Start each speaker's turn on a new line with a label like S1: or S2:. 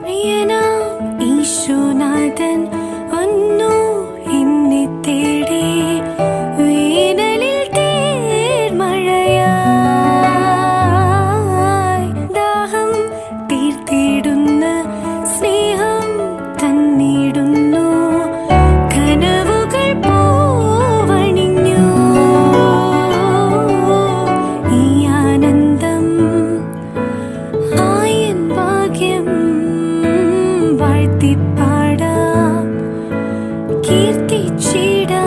S1: പ്രിയനാ ഈശോനാഥൻ வாழ்த்தி பாட கீர்த்தி சீடா